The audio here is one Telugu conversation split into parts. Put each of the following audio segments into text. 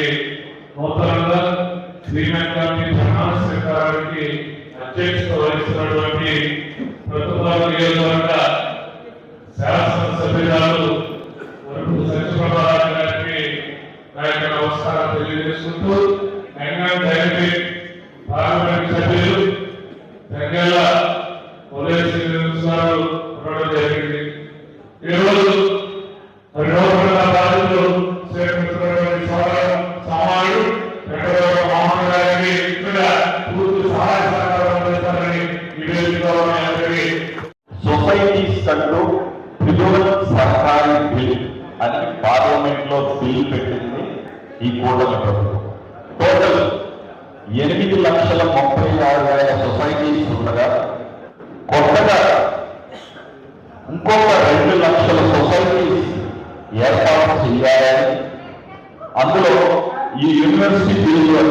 గారికి నూతనంగా శ్రీమంత్ గారిని ప్రమాణ స్వీకారానికి అధ్యక్షత ఈ యూనివర్సిటీ బిల్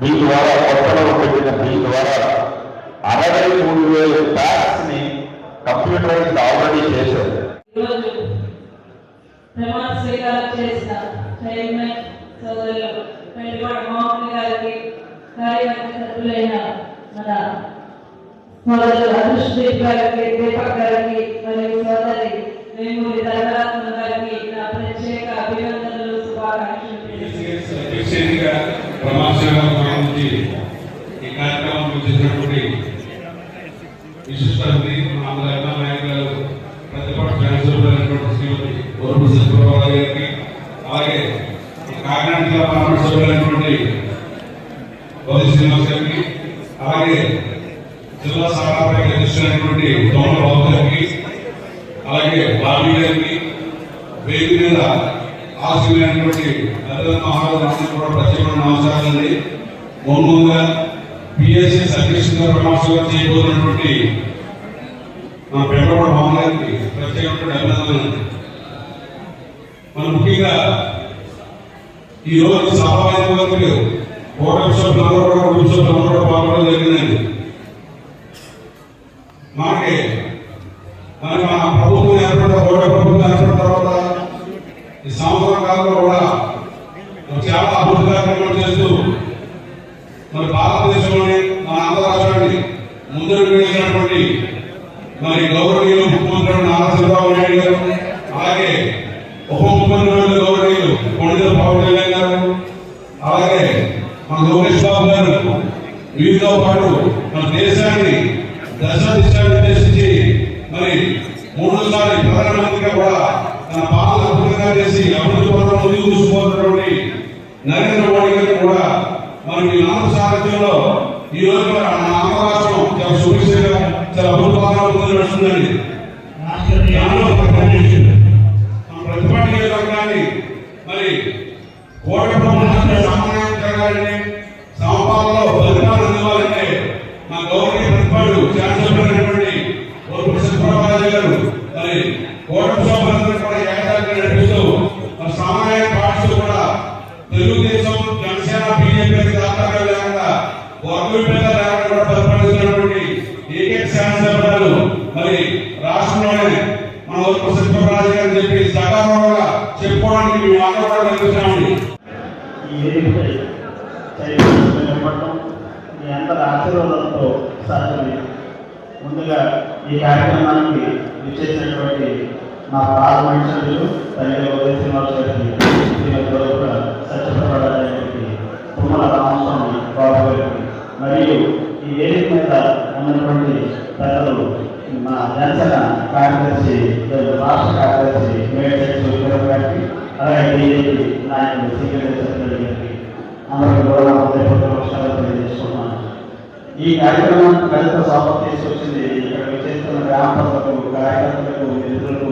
బిల్ ద్వారా కొత్తలో పెట్టిన బిల్ ద్వారా అరవై మూడు వేల ట్యాక్స్ని కంప్యూటరైజ్ ఆల్రెడీ చేశారు. ప్రమాణ స్వీకారం చేసిన చైర్మన్ సోదరులు మోహన్ గారికి కార్యవర్గ సభ్యులైన మన సోదరులు గారికి దీపక్ గారికి మరియు సోదరి వేమూరి ధర్మరత్న గారికి నా ప్రత్యేక అభినందనలు శుభాకాంక్షలు. తెలియజేస్తున్నాను. అధ్యక్షుడిగా ప్రమాణస్వీకారం సంబంధించి ఈ కార్యక్రమం చేసినటువంటి విశిష్ట అతిథి మన నాయకులు ప్రతిపక్ష శాసనసభ్యులైనటువంటి శ్రీమతి గౌరవ సత్యప్రభారావు గారికి అలాగే కాకినాడ జిల్లా పార్లమెంట్ సభ్యులైనటువంటి గౌరీ శ్రీనివాస్ గారికి అలాగే జిల్లా సహాయ అధ్యక్షులైనటువంటి దోమల బాబు గారికి అలాగే బాబీ గారికి వేదిక మీద ఆశమైనటువంటి మహారాజు కూడా ప్రత్యేకమైన నమస్కారాలండి ముందుగా పిఎస్సి అధ్యక్షుడిగా ప్రమాణం చేయబోతున్నటువంటి మన పెద్దవాడ మామూలు గారికి ప్రత్యేకమైన అభినందనలు మన ముఖ్యంగా ఈరోజు సభా సభావేదిక వరకు సభ్యులందరూ కూడా కుటుంబ సభ్యులందరూ కూడా పాల్గొనడం జరిగిందండి మనకి మనకి మన ప్రభుత్వం ఏర్పడిన ఓటర్ ప్రభుత్వం ఏర్పడిన తర్వాత ఈ సంవత్సరం కాలంలో కూడా మనం చాలా అభివృద్ధి కార్యక్రమాలు చేస్తూ మన భారతదేశంలోని మన ఆంధ్ర రాష్ట్రాన్ని ముందుకు వెళ్ళినటువంటి మరి గౌరవనీయులు ముఖ్యమంత్రి నారా చంద్రబాబు నాయుడు గారు అలాగే ఉప ముఖ్యమంత్రి గౌరవనీయులు కొండల పవన్ కళ్యాణ్ గారు అలాగే మన లోకేష్ బాబు గారు వీరితో పాటు మన దేశాన్ని దశ దిశ నిర్దేశించి మరి మూడోసారి ప్రధానమంత్రిగా కూడా తన పాలన అద్భుతంగా చేసి అభివృద్ధి పథకం ముందుకు తీసుకుపోతున్నటువంటి నరేంద్ర మోడీ గారు కూడా మరి మీ నాలుగు సారథ్యంలో ఈ రోజు మన ఆంధ్ర రాష్ట్రం చాలా సుభిక్షంగా చాలా అభివృద్ధి ముందు నడుస్తుందండి దానిలో ప్రతిపాదించి మన ప్రతిపాటి నియోజకవర్గాన్ని మరి కోట సామాన్యం జరగాలని సమపాలలో పరిపాలన అందివ్వాలంటే మా గౌరవ ప్రతిపాడు శాసనసభ్యులైనటువంటి ఓర్పు సత్యప్రభారాజు గారు మరి కోటం సభ్యులందరూ కూడా ఏకదాటిగా నడిపిస్తూ మన సామాన్య పార్టీలు కూడా తెలుగుదేశం జనసేన బీజేపీ దాతాగా లేకుండా వర్గవిభేద లేకుండా కూడా పరిపాలిస్తున్నటువంటి ఏకైక శాసనసభ్యులు మరి రాష్ట్రంలోనే మన ఓర్పు సత్యప్రభారాజు గారు చెప్పి సకాలంగా చెప్పుకోవడానికి మేము అందరూ కూడా కనిపిస్తున్నామండి ఈ వేదికపై చైతన్యం నిలబడటం మీ అందరి ఆశీర్వాదంతో సాధ్యమే ముందుగా ఈ కార్యక్రమానికి విచ్చేసినటువంటి మా పార్లమెంట్ సభ్యులు తల్లి ఉదయ శ్రీనివాస్ గారికి శ్రీమతి తుమ్మల రామస్వామి బాబు గారికి మరియు ఈ వేదిక మీద ఉన్నటువంటి పెద్దలు మా జనసేన కార్యదర్శి రాష్ట్ర కార్యదర్శి మేడ్చెట్ సురేంద్ర గారికి అలాగే బీజేపీ నాయకులు సీనియర్ గారికి అందరికీ కూడా నమస్కారాలు తెలియజేస్తున్నాను. ఈ కార్యక్రమానికి కవిత స్వాగతం తీసుకొచ్చింది. ఇక్కడ చేస్తున్న గ్రామ ప్రజలకు కార్యకర్తలకు నిధులకు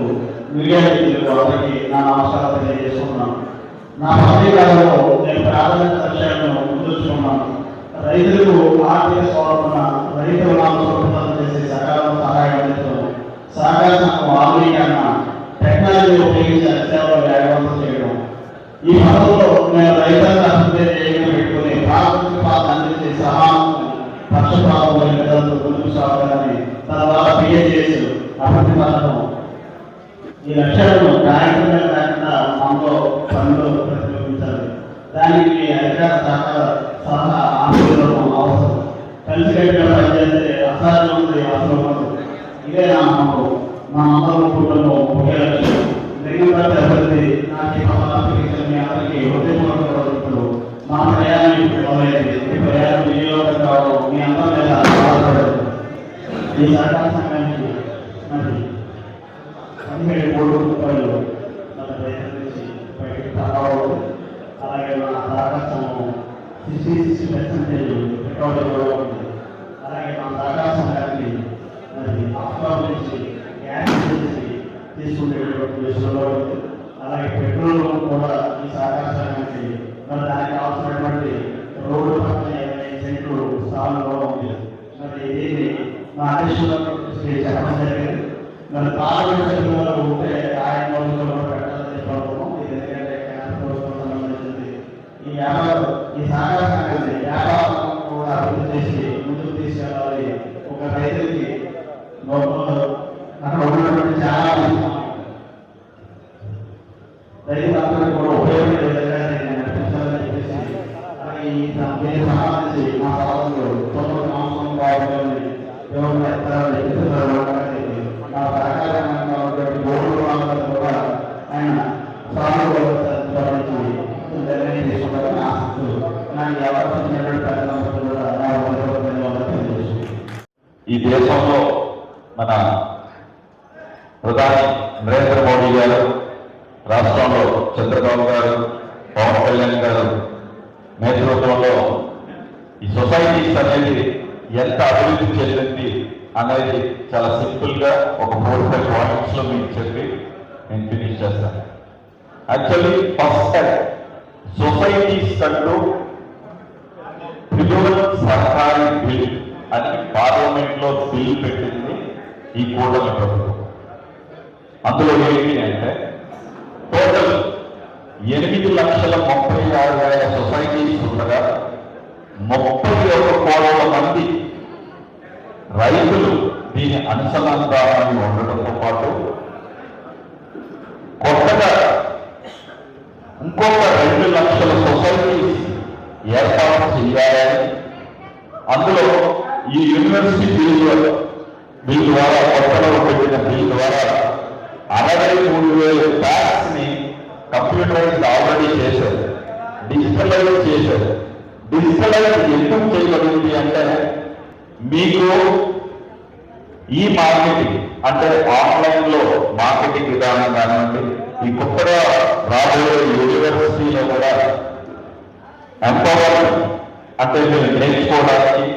మీడియా మిత్రులకు అందరికీ నా నమస్కారాలు తెలియజేసుకున్నాను నా పదవీ నేను ప్రాధాన్యత లక్ష్యాలను ముందుకున్నాను రైతులకు ఆర్థిక స్వరూపణ రైతు రుణాలు సులభతరం చేసే సకాలం సహాయం అందించడం సహకార సంఘం ఆధునీకరణ టెక్నాలజీ ఉపయోగించి సేవలు వేగవంతం చేయడం. ఈ పథకంలో నేను రైతాంగ అభివృద్ధి పక్షపాతం విధానంతో ముందుకు సాగాలని తద్వారా పిఎస్ఎస్ అభివృద్ధి పథకం ఈ లక్ష్యాలను కార్యక్రమాలు కాకుండా మనలో పనులు ప్రతిబింబించాలి దానికి అధికార సహకార సలహా ఆశీర్వాదం అవసరం కలిసి కట్టిన పనిచేస్తే అసాధ్యం ఉంది అవసరం ఇదే నా ఉంది. అలాగే మన సహకార సంఘానికి మరి ఆఫ్టర్ గ్యాస్ తీసుకునేటువంటి విషయంలో అలాగే పెట్రోల్ కూడా ఈ సహకార సంఘానికి మరి దానికి అవసరమైనటువంటి రోడ్డు పక్కన ఇరవై సెంట్లు ఉంది. మరి దీన్ని మా అధ్యక్షులు చెప్పడం జరిగింది. మరి పార్లమెంట్ Romano రాష్ట్రంలో చంద్రబాబు గారు పవన్ కళ్యాణ్ గారు నేతృత్వంలో ఈ సొసైటీస్ అనేది ఎంత అభివృద్ధి చెందింది అనేది చాలా సింపుల్గా ఒక ఫోర్ ఫైవ్ పాయింట్స్లో మీకు చెప్పి నేను ఫినిష్ చేస్తాను. యాక్చువల్లీ ఫస్ట్ సొసైటీస్ అంటూ త్రిపుర సర్కారీ బిల్ అని పార్లమెంట్లో బిల్ పెట్టింది ఈ కూటమి ప్రభుత్వం. అందులో ఏంటి అంటే టోటల్ ఎనిమిది లక్షల ముప్పై ఆరు వేల సొసైటీస్ ఉండగా ముప్పై ఒక కోట్ల మంది రైతులు దీని అనుసంధానాన్ని ఉండడంతో పాటు కొత్తగా ఇంకొక రెండు లక్షల సొసైటీస్ ఏర్పాటు చేయాలని అందులో ఈ యూనివర్సిటీ బిల్ బిల్ ద్వారా కొత్తలో పెట్టిన బిల్ ద్వారా అరవై మూడు వేల ట్యాక్స్ ఆల్రెడీ చేశారు. డిజిటలైజ్ చేశారు. డిజిటలైజ్ ఎందుకు చేయబడింది అంటే మీకు ఈ మార్కెటింగ్ అంటే ఆన్లైన్లో మార్కెటింగ్ విధానం కానివ్వండి ఈ కొత్తగా రాబోయే యూనివర్సిటీలో కూడా ఎంపవర్మెంట్ అంటే మీరు నేర్చుకోవడానికి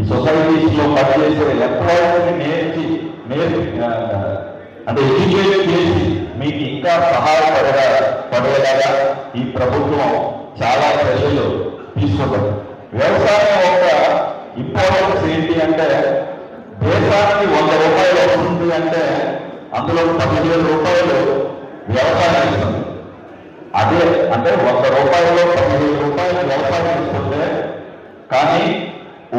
ఈ సొసైటీస్లో పనిచేసే ఎంప్లాయీస్ నేర్చి నేర్పి అంటే ఎడ్యుకేట్ చేసి మీకు ఇంకా సహాయపడేలా పడేలాగా ఈ ప్రభుత్వం చాలా చర్యలు తీసుకుంటుంది. వ్యవసాయం యొక్క ఇంపార్టెన్స్ ఏంటి అంటే దేశానికి వంద రూపాయలు వస్తుంది అంటే అందులో పదిహేను రూపాయలు వ్యవసాయం ఇస్తుంది. అదే అంటే వంద రూపాయలు పదిహేను రూపాయలు వ్యవసాయం ఇస్తుంటే కానీ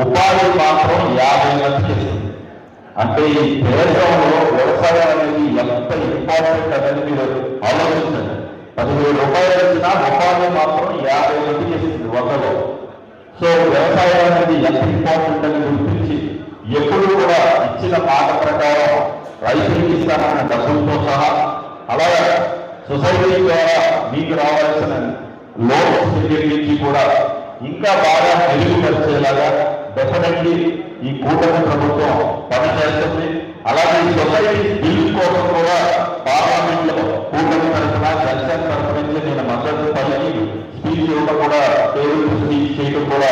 ఉపాధి మాత్రం యాభై మందికి ఇస్తుంది. అంటే ఈ దేశంలో వ్యవసాయం అనేది ఎంత ఇంపార్టెంట్ అనేది మీరు ఆలోచించండి. పదివేలు రూపాయలు ఇచ్చినా ఉపాధి మాత్రం యాభై మందికి చేసింది వందలో. సో వ్యవసాయం అనేది ఎంత ఇంపార్టెంట్ అని గుర్తించి ఎప్పుడు కూడా ఇచ్చిన మాట ప్రకారం రైతులకు ఇస్తానన్న డబ్బులతో సహా అలాగే సొసైటీ ద్వారా మీకు రావాల్సిన లోన్స్ దగ్గర నుంచి కూడా ఇంకా బాగా మెరుగుపరిచేలాగా డెఫినెట్లీ ఈ కూటమి ప్రభుత్వం పనిచేస్తుంది. అలాగే ఈ సొసైటీ బిల్ కోసం కూడా పార్లమెంట్లో కూటమి తరఫున జనసేన తరఫు నేను మద్దతు పలికి స్పీచ్ ఇవ్వడం కూడా పేరు స్పీచ్ చేయడం కూడా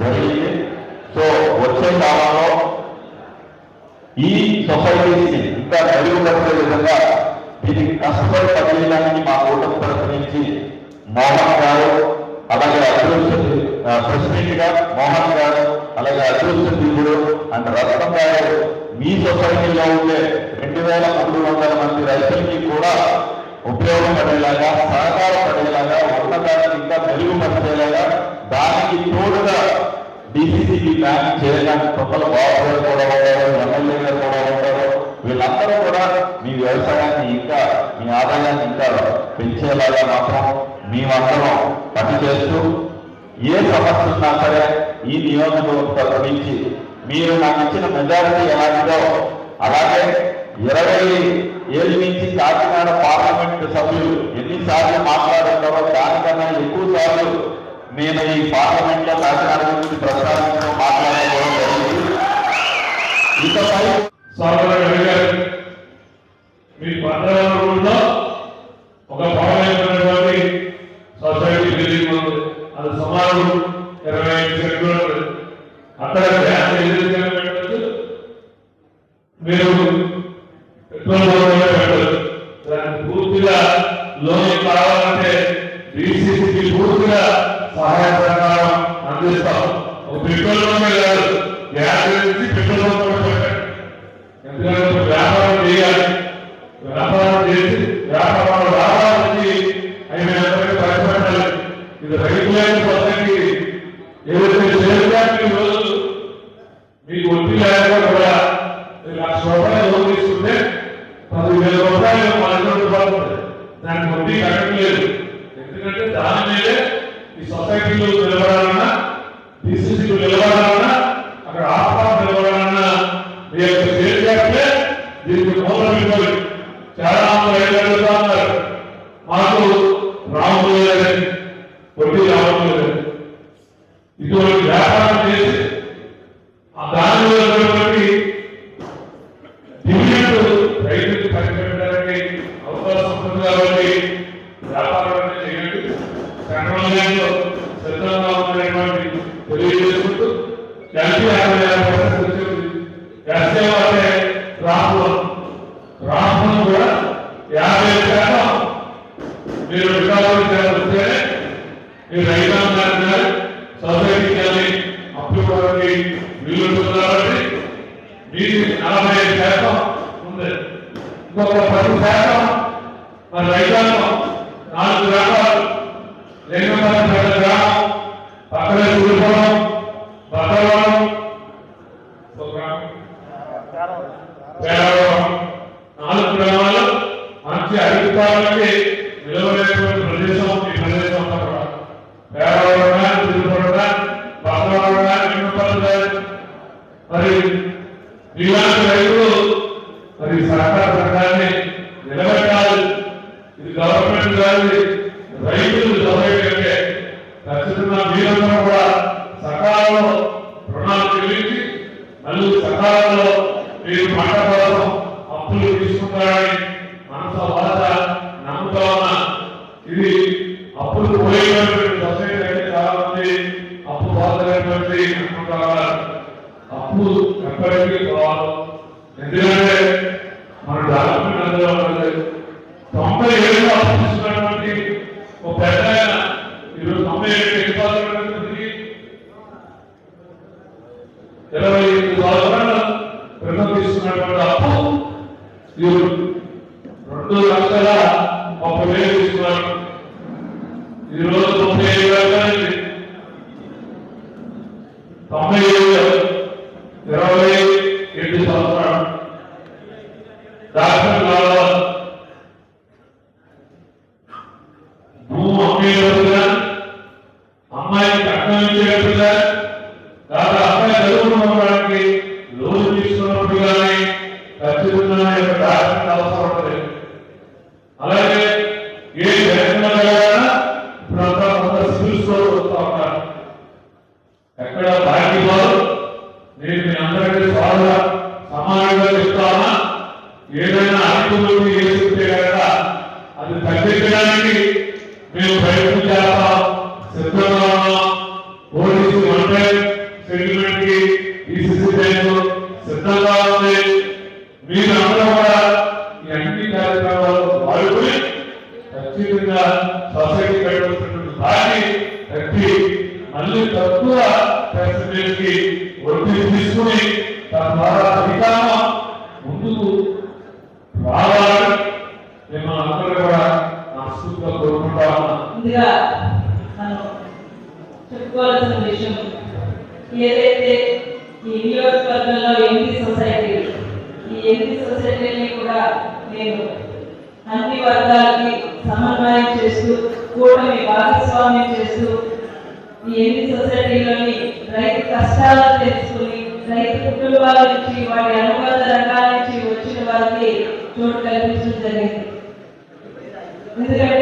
జరిగింది. సో వచ్చే కాలంలో ఈ సొసైటీని ఇంకా మెరుగుపరిచే విధంగా దీనికి కష్టపడి పనిచేయడానికి మా కూటమి తరఫు నుంచి మోహన్ గారు అలాగే అదృష్ట ప్రెసిడెంట్గా మోహన్ గారు అలాగే అదృష్ట దిగుడు అండ్ రత్నం గారు మీ సొసైటీలో ఉండే రెండు వేల మూడు వందల మంది రైతులకి కూడా ఉపయోగపడేలాగా సహకారపడేలాగా ఉన్నదాన్ని ఇంకా మెరుగుపరిచేలాగా దానికి తోడుగా డిసిసిబి బ్యాంక్ చేయడానికి ప్రజల బాబు కూడా ఉంటారు ఎమ్మెల్యే గారు కూడా ఉంటారు. వీళ్ళందరూ కూడా మీ వ్యవసాయాన్ని ఇంకా మీ ఆదాయాన్ని ఇంకా పెంచేలాగా మాత్రం మేమందరం పని చేస్తూ ఏ సమస్య ఉన్నా సరే ఈ నియోజకవర్గ నుంచి మీరు నాకు ఇచ్చిన మెజారిటీ ఎలాంటిదో అలాగే ఇరవై ఏళ్ళ నుంచి కాకినాడ పార్లమెంట్ సభ్యులు ఎన్నిసార్లు మాట్లాడుతారో దానికన్నా ఎక్కువ సార్లు నేను ఈ పార్లమెంట్లో కాకినాడ గురించి ప్రస్తావించడం మాట్లాడుకోవడం జరిగింది. ఇకపై మీ పట్టణంలో ఒక పార్లమెంట్ సుమారు ఇరవై ఐదు కిలోమీటర్లు అక్కడ వ్యాన్ ఎదురు కిలోమీటర్లు మీరు పెట్రోల్ పెట్టదు దాన్ని పూర్తిగా లోన్ కావాలంటే డీసీసీకి పూర్తిగా సహాయ సహకారం అందిస్తాం పెట్రోల్ కాదు గ్యాస్ నుంచి పెట్రోల్ దాని మీదే ఈ సొసైటీలో నిలబడాలన్నా డిసిసిలో నిలబడాలన్నా అక్కడ ఆత్మ నిలబడాలన్నా మీ యొక్క చేయాలంటే దీనికి మూలం ఎంపీ యాభై నాలుగు గ్రామాలు మంచి అభిప్రాయాలకి தமிழ் ముందుగా మనం చెప్పుకోవాల్సిన విషయం ఏదైతే ఈ నియోజకవర్గంలో ఎనిమిది సొసైటీ ఈ ఎనిమిది సొసైటీని కూడా నేను అన్ని వర్గాలకి సమన్వయం చేస్తూ కూటమి భాగస్వామ్యం చేస్తూ ఈ ఎన్ని సొసైటీలోని రైతు కష్టాలను తెలుసుకుని రైతు కుటుంబాల నుంచి వాటి అనుబంధ రంగాల నుంచి వచ్చిన వారికి చోటు కల్పించడం జరిగింది. ఎందుకంటే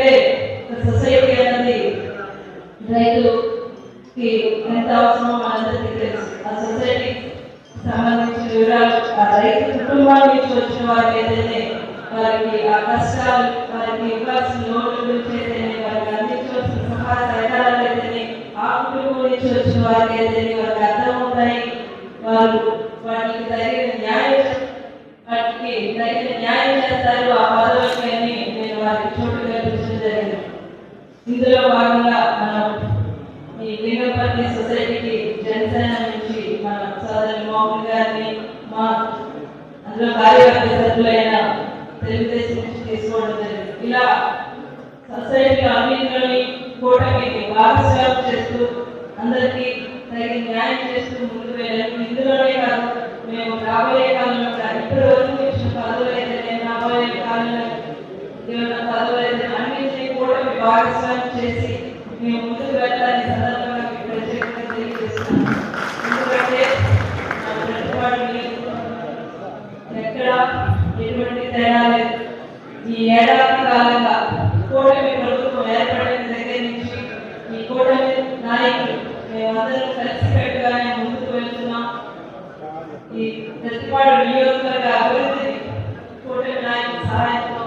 వచ్చిన వారికి ఏదైనా వాళ్ళకి అర్థం అర్థమవుతాయి వాళ్ళు వాటికి తగిన న్యాయం వాటికి తగిన న్యాయం చేస్తారు ఆ పదవికి అని నేను వారికి చోటు కల్పించడం జరిగింది ఇందులో భాగంగా మనం ఈ లింగపల్లి సొసైటీకి జనసేన నుంచి మన సోదరి మోహన్ గారిని మా అందులో కార్యవర్గ సభ్యులైన తెలుగుదేశం నుంచి తీసుకోవడం జరిగింది ఇలా సొసైటీ అన్నింటిలోని కూటమిని భాగస్వామ్యం చేస్తూ అందరికీ తగిన న్యాయం చేస్తూ ముందు వెళ్ళాము ఇందులోనే కాదు మేము రాబోయే కాలంలో కూడా ఇప్పటి వరకు ఇచ్చిన పదవులు అయితే రాబోయే కాలంలో దేవుని పదవులు అయితే అన్నింటినీ కూడా మీ భాగస్వామ్యం చేసి మేము ముందుకు వెళ్ళాలని సందర్భంగా మీకు ప్రత్యేకంగా తెలియజేస్తున్నాను. ఎందుకంటే నా ఎక్కడ ఎటువంటి తేడా లేదు. ఈ ఏడాది కాలంగా కూటమి ప్రభుత్వం ఏర్పడిన దగ్గర నుంచి ఈ కూటమి నాయకులు మేమందరం కలిసికట్టుగానే ముందుకు వెళ్తున్నాం ఈ ప్రతిపాడు నియోజకవర్గ అభివృద్ధిని కూటమి నాయకుల సహాయంతో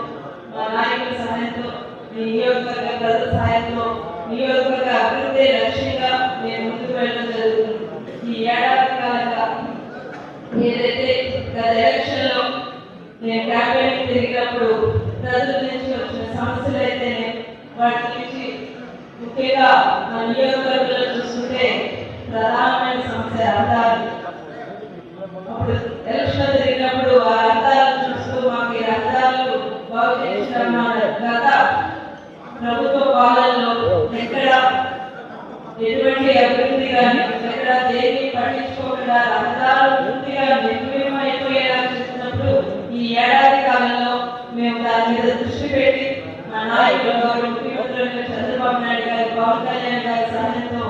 మా నాయకుల సహాయంతో మీ నియోజకవర్గ ప్రజల సహాయంతో నియోజకవర్గ అభివృద్ధి లక్ష్యంగా మేము ముందుకు వెళ్ళడం జరుగుతుంది ఈ ఏడాది కాలంగా ఏదైతే గత ఎలక్షన్లో నేను క్యాంపెయిన్ తిరిగినప్పుడు ప్రజల నుంచి వచ్చిన సమస్యలు అయితేనే వాటి నుంచి ముఖ్యంగా మా నియోజకవర్గంలో చూస్తుంటే ప్రధానమైన సమస్య అర్థాలు అప్పుడు ఎలక్షన్ జరిగినప్పుడు ఆ రహదారులు చూస్తూ మాకు ఈ అర్థాలు బాగు చేసిన గత ప్రభుత్వ పాలనలో ఎక్కడ ఎటువంటి అభివృద్ధి కానీ ఎక్కడ దేని పట్టించుకోకుండా అర్థాలు పూర్తిగా నిర్వీర్యమైపోయేలా చేసినప్పుడు ఈ ఏడాది కాలంలో మేము దాని మీద దృష్టి పెట్టి మా నాయకులు ముఖ్యమంత్రులు చంద్రబాబు నాయుడు గారి పవన్ కళ్యాణ్ గారి సహాయంతో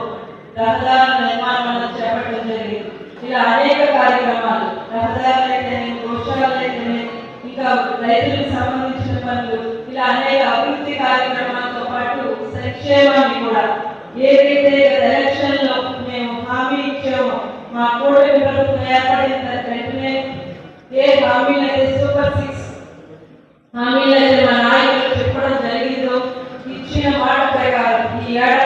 రహదారుల నిర్మాణాలను చేపట్టడం జరిగింది. ఇలా అనేక కార్యక్రమాలు రహదారులైతేనే వృక్షాలైతేనే ఇంకా రైతులకు సంబంధించిన పనులు ఇలా అనేక అభివృద్ధి కార్యక్రమాలతో పాటు సంక్షేమాన్ని కూడా ఏదైతే ఎలక్షన్లో మేము హామీ ఇచ్చామో మా కూడలి ప్రభుత్వం ఏర్పడిన వెంటనే ఏ హామీలు అయితే సూపర్ సిక్స్ హామీలు అయితే మా నాయకులు చెప్పడం జరిగిందో ఇచ్చిన మాట ప్రకారం ఈ ఏడాది